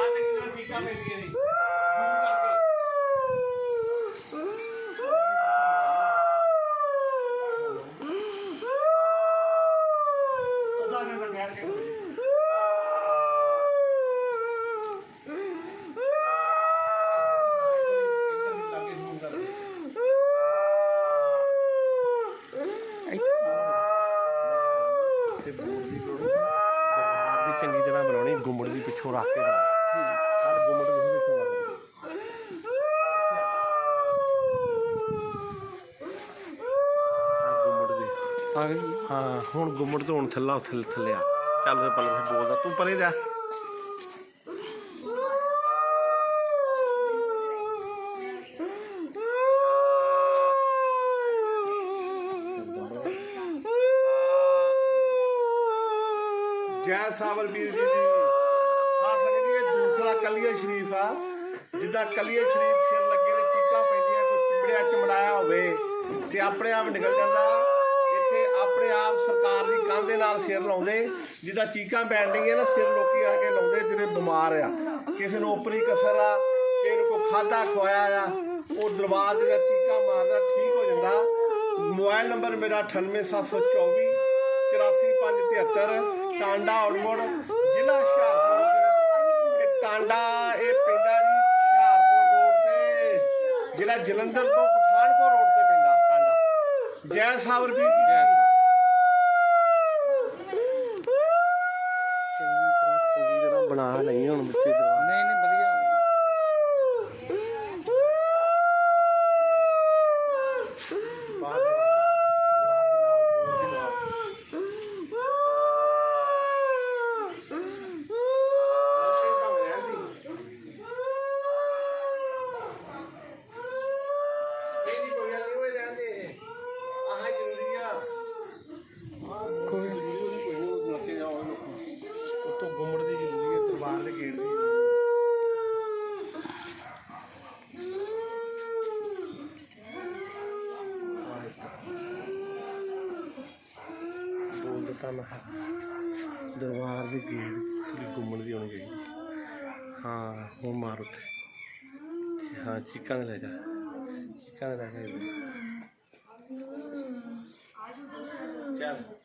ਬਾਹਰ ਤੇ ਕਿਹਨਾਂ ਚੀਕਾਂ ਪੈਂਦੀਆਂ ਨੇ। ਉਹਦਾ ਨਾ ਠਹਿਰ ਕੇ ਤੇ ਬੋਰ ਦੀ ਲੋੜ ਦਰਬਾਰ ਦੀ ਚੰਗੀ ਤਰ੍ਹਾਂ ਬਣਾਉਣੀ ਗੁੰਮੜ ਵੀ ਪਿੱਛੋਂ ਰੱਖ ਕੇ ਬਣਾਉਣੀ। ਹਰ ਗੁੰਮੜ ਵੀ ਪਿੱਛੋਂ ਰੱਖ ਗੁੰਮੜ ਦੀ ਆ ਗਈ ਹਾਂ ਹੁਣ ਗੁੰਮਟ ਤੋਂ ਹੁਣ ਥੱਲਾ ਥੱਲੇ ਥੱਲੇ ਆ ਚੱਲ ਫਿਰ ਪਲ ਫਿਰ ਬੋਲਦਾ ਤੂੰ ਪਰੇ ਜਾ ਜੈ ਸਾਵਲ ਵੀਰ ਜੀ ਦੀ ਇਹ ਕਲੀਆ ਸ਼ਰੀਫ ਆ। ਜਿੱਦਾਂ ਕਲੀਆ ਸ਼ਰੀਫ ਸਿਰ ਲੱਗੇ ਤੇ ਚੀਕਾਂ ਪੈਂਦੀਆਂ, ਕੋਈ ਚਿੰਬੜਿਆ ਚਮੜਾਇਆ ਹੋਵੇ ਤੇ ਆਪਣੇ ਆਪ ਨਿਕਲ ਜਾਂਦਾ। ਇੱਥੇ ਆਪਣੇ ਆਪ ਸਰਕਾਰ ਦੀ ਕੰਧ ਦੇ ਨਾਲ ਸਿਰ ਲਾਉਂਦੇ, ਜਿੱਦਾਂ ਚੀਕਾਂ ਪੈਣਦੀਆਂ ਨਾ, ਸਿਰ ਲੋਕੀ ਆ ਕੇ ਲਾਉਂਦੇ ਜਿਹੜੇ ਬਿਮਾਰ ਆ। ਕਿਸੇ ਨੂੰ ਉਪਰੀ ਕਸਰ ਆ, ਕਿਸੇ ਨੂੰ ਕੋਈ ਖਾਦਾ ਖਵਾਇਆ ਆ, ਉਹ ਦਰਬਾਰ ਦੇ ਵਿੱਚ ਚੀਕਾਂ ਮਾਰਦਾ, ਠੀਕ ਹੋ ਜਾਂਦਾ। ਮੋਬਾਈਲ ਨੰਬਰ ਮੇਰਾ 98724 84573 ਟਾਂਡਾ ਆਉਟਮੋੜ ਜ਼ਿਲ੍ਹਾ ਹੁਸ਼ਿਆਰਪੁਰ। ਟਾਂਡਾ ਇਹ ਪੈਂਦਾ ਜੀ ਹੁਸ਼ਿਆਰਪੁਰ ਰੋਡ ਤੇ ਜ਼ਿਲ੍ਹਾ ਜਲੰਧਰ ਤੋਂ ਪਠਾਨਕੋਟ ਰੋਡ ਤੇ ਪੈਂਦਾ ਟਾਂਡਾ ਜੈ ਸਾਵਰ ਵੀਰ ਜੀ ਜੈ ਚੰਗੀ ਤਰ੍ਹਾਂ ਚੰਗੀ ਤਰ੍ਹਾਂ ਬਣਾ ਲਈ ਹੁਣ ਬੱਚੇ ਦਰਬਾਰ ਨਹੀਂ ਨਹੀਂ ਵਧੀਆ ਬਾਹਰ ਦਰਬਾਰ ਦੇ ਨਾਲ ਬੋਰ ਦੇ ਨਾਲ ਉੱਤੋਂ ਗੁੰਮੜ ਦੀ ਜ਼ਰੂਰੀ ਹੈ ਦਰਬਾਰ ਦੀ ਬੋਲ ਦਿੱਤਾ ਮੈਂ ਦਰਬਾਰ ਦੇ ਗੇਟ ਥੋੜੀ ਗੁੰਮਣ ਦੀ ਹੋਣੀ ਚਾਹੀਦੀ ਹਾਂ ਉਹ ਮਾਰ ਉੱਤੇ ਹਾਂ, ਚੀਕਾਂ ਦੇ ਲੈ ਜਾ। ਚੀਕਾਂ ਦੇ ਲੈ ਜਾ। ਚੱਲ।